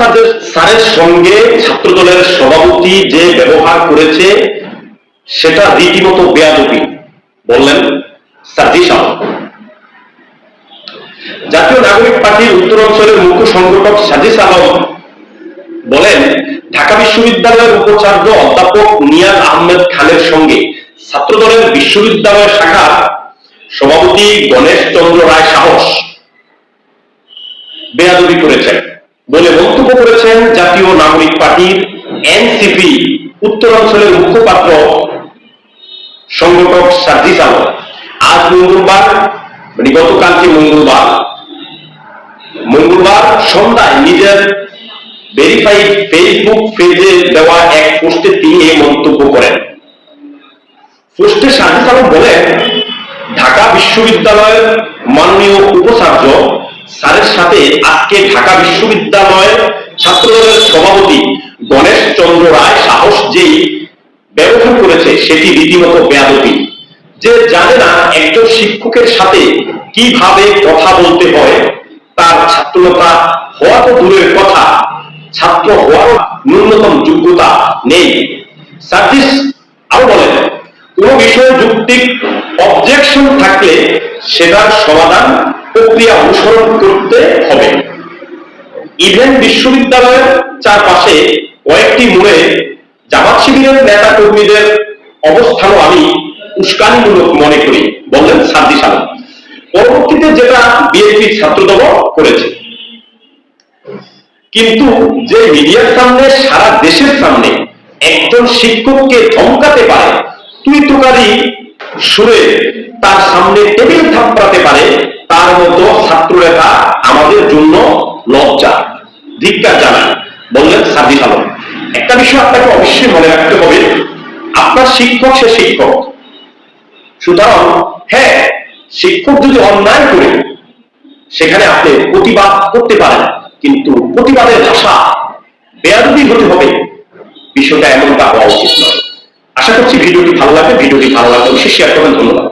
স্যারের স্যারের সঙ্গে ছাত্রদলের সভাপতি যে ব্যবহার করেছে, সেটা রীতিমতো বেয়াদবি। বললেন সার্জিস আলম জাতীয় নাগরিক পার্টির উত্তরাঞ্চলের মুখ্য সংগঠক সাজিস আলম বলেন, ঢাকা বিশ্ববিদ্যালয়ের উপাচার্য অধ্যাপক নিয়াজ আহমেদ খানের সঙ্গে ছাত্রদলের বিশ্ববিদ্যালয় শাখার সভাপতি গণেশ চন্দ্র রায় সাহস বেয়াদবি করেছেন। বলে মন্তব্য করেছেন জাতীয় নাগরিক পার্টির এনসিপি উত্তরাঞ্চলের মুখপাত্র সংগঠক সার্জিস আলম। আজ মঙ্গলবার মানে গতকালকে মঙ্গলবার মঙ্গলবার সন্ধ্যায় নিজের ভেরিফাইড ফেসবুক পেজে দেওয়া এক পোস্টে তিনি এই মন্তব্য করেন। পোস্টে সাজিদ আলম বলেন, ঢাকা বিশ্ববিদ্যালয়ের মাননীয় উপাচার্য স্যারের সাথে আজকে ঢাকা বিশ্ববিদ্যালয়ের ছাত্রদলের সভাপতি গণেশ চন্দ্র রায় সাহস যেই ব্যবহার করেছে, সেটি রীতিমতো বেয়াদবি। যে জানে না একজন শিক্ষকের সাথে কীভাবে কথা বলতে হয়, তার ছাত্রতা হওয়া তো দূরের কথা, ছাত্র হওয়ার ন্যূনতম যোগ্যতা নেই। সার্ভিস আরও বলেন, কোন বিষয়ে যুক্তিক অবজেকশন থাকলে সেটার সমাধান প্রক্রিয়া অনুসরণ করতে হবে। ইভেন বিশ্ববিদ্যালয়ের চারপাশে কয়েকটি মোড়ে জামাত শিবিরের নেতা কর্মীদের অবস্থানও আমি উস্কানিমূলক মনে করি, বললেন সাদ্দিস আলম পরবর্তীতে যেটা বিএনপি ছাত্রদল করেছে। কিন্তু যে মিডিয়ার সামনে, সারা দেশের সামনে একজন শিক্ষককে ধমকাতে পারে, তুই তোকারি সুরে তার সামনে টেবিল থাপড়াতে পারে তার মতো ছাত্রনেতা আমাদের জন্য লজ্জা। ধিক্কার জানান, বললেন সাদিক আলম, একটা বিষয় আপনাকে অবশ্যই মনে রাখতে হবে। আপনার শিক্ষক সে শিক্ষক। সুতরাং হ্যাঁ শিক্ষক যদি অন্যায় করে, সেখানে আপনি প্রতিবাদ করতে পারেন, কিন্তু প্রতিবাদের ভাষা বেয়াদবি হতে হবে। বিষয়টা এমনটা হওয়া উচিত নয়। আশা করছি ভিডিওটি ভালো লাগবে। ভিডিওটি ভালো লাগলে অবশ্যই শেয়ার করবেন। ধন্যবাদ।